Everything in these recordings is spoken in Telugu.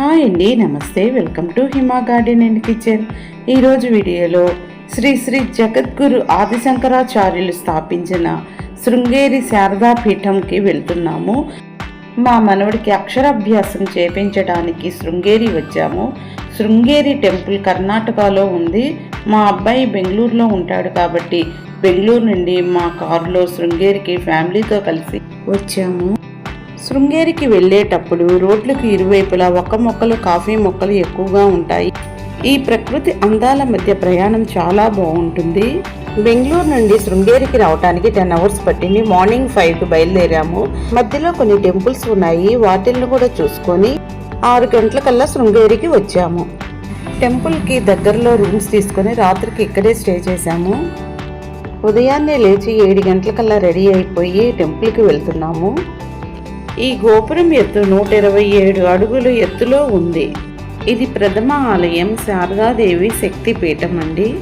హాయ్ అండి నమస్తే welcome to Hima garden and kitchen. ఈరోజు వీడియోలో శ్రీ శ్రీ జగద్గురు ఆదిశంకరాచార్యులు స్థాపించిన శృంగేరి శారదా పీఠంకి వెళ్తున్నాము. మా మనవడికి అక్షరాభ్యాసం చేపించడానికి శృంగేరి వచ్చాము. శృంగేరి టెంపుల్ కర్ణాటకలో ఉంది. మా అబ్బాయి బెంగళూరులో ఉంటాడు కాబట్టి బెంగళూరు నుండి మా కారులో శృంగేరికి ఫ్యామిలీతో కలిసి వచ్చాము. శృంగేరికి వెళ్ళేటప్పుడు రోడ్లకు ఇరువైపులా ఒక్క మొక్కలు కాఫీ మొక్కలు ఎక్కువగా ఉంటాయి. ఈ ప్రకృతి అందాల మధ్య ప్రయాణం చాలా బాగుంటుంది. బెంగళూరు నుండి శృంగేరికి రావడానికి టెన్ అవర్స్ పట్టింది. మార్నింగ్ ఫైవ్కి బయలుదేరాము. మధ్యలో కొన్ని టెంపుల్స్ ఉన్నాయి. వాటిల్ని కూడా చూసుకొని ఆరు గంటలకల్లా శృంగేరికి వచ్చాము. టెంపుల్కి దగ్గరలో రూమ్స్ తీసుకొని రాత్రికి ఇక్కడే స్టే చేశాము. ఉదయాన్నే లేచి ఏడు గంటలకల్లా రెడీ అయిపోయి టెంపుల్కి వెళ్తున్నాము. ఈ గోపురం ఎత్తు నూట ఇరవై ఏడు అడుగులు ఎత్తులో ఉంది. ఇది ప్రథమ ఆలయం శారదాదేవి శక్తిపీఠం అండి.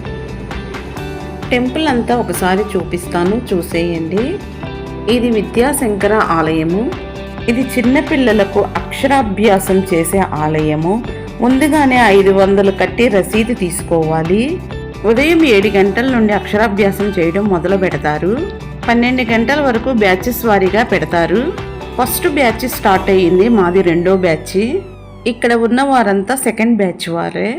టెంపుల్ అంతా ఒకసారి చూపిస్తాను చూసేయండి. ఇది విద్యాశంకర ఆలయము. ఇది చిన్నపిల్లలకు అక్షరాభ్యాసం చేసే ఆలయము. ముందుగానే ఐదు వందలు కట్టి రసీదు తీసుకోవాలి. ఉదయం ఏడు గంటల నుండి అక్షరాభ్యాసం చేయడం మొదలు పెడతారు. పన్నెండు గంటల వరకు బ్యాచెస్ వారీగా పెడతారు. ఫస్ట్ బ్యాచ్ స్టార్ట్ అయ్యింది మాది రెండో బ్యాచ్. ఇక్కడ ఉన్న వారంతా సెకండ్ బ్యాచ్ వారే.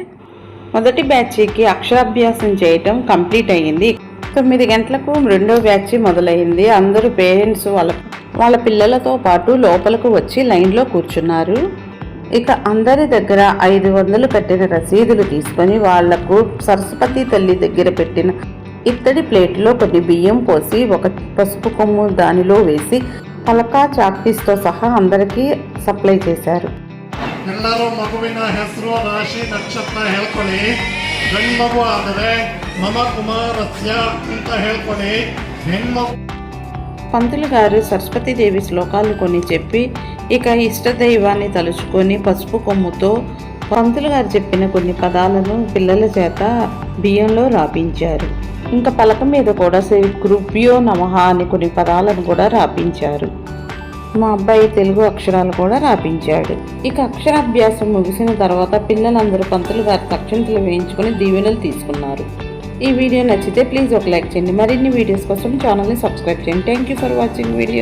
మొదటి బ్యాచ్కి అక్షరాభ్యాసం చేయటం కంప్లీట్ అయ్యింది. తొమ్మిది గంటలకు రెండో బ్యాచ్ మొదలైంది. అందరూ పేరెంట్స్ వాళ్ళ వాళ్ళ పిల్లలతో పాటు లోపలకు వచ్చి లైన్లో కూర్చున్నారు. ఇక అందరి దగ్గర ఐదు వందలు కట్టిన రసీదులు తీసుకొని వాళ్ళకు సరస్వతి తల్లి దగ్గర పెట్టిన ఇత్తడి ప్లేట్లో కొన్ని బియ్యం పోసి ఒక పసుపు కొమ్ము దానిలో వేసి పలకా చాక్పీస్తో సహా అందరికీ సప్లై చేశారు ಎಲ್ಲರೂ ಮಗುವಿನ ಹೆಸರು ರಾಶಿ ನಕ್ಷತ್ರ ಹೇಳ್ಕೊಳ್ಳಿ ಗಂಡು ಮಗು ಆದರೆ ಮಮ ಕುಮಾರಸ್ಯ ಅಂತ ಹೇಳ್ಕೊಳ್ಳಿ ಹೆಣ್ಮಗು పంతులు గారు సరస్వతీదేవి శ్లోకాలు కొన్ని చెప్పి ఇక ఇష్టదైవాన్ని తలుచుకొని పసుపు కొమ్ముతో పంతులు గారు చెప్పిన కొన్ని పదాలను పిల్లల చేత బియ్యంలో రాపించారు ఇంకా పలక మీద కూడా శ్రీ కృప్యో నమః అని కొన్ని పదాలను కూడా రాపించారు. మా అబ్బాయి తెలుగు అక్షరాలు కూడా రాపించాడు. ఇక అక్షరాభ్యాసం ముగిసిన తర్వాత పిల్లలందరూ పంతులు గారి తక్షణతలు వేయించుకొని దీవెనలు తీసుకున్నారు. ఈ వీడియో నచ్చితే ప్లీజ్ ఒక లైక్ చేయండి. మరిన్ని వీడియోస్ కోసం ఛానల్ని సబ్స్క్రైబ్ చేయండి. Thank you for watching video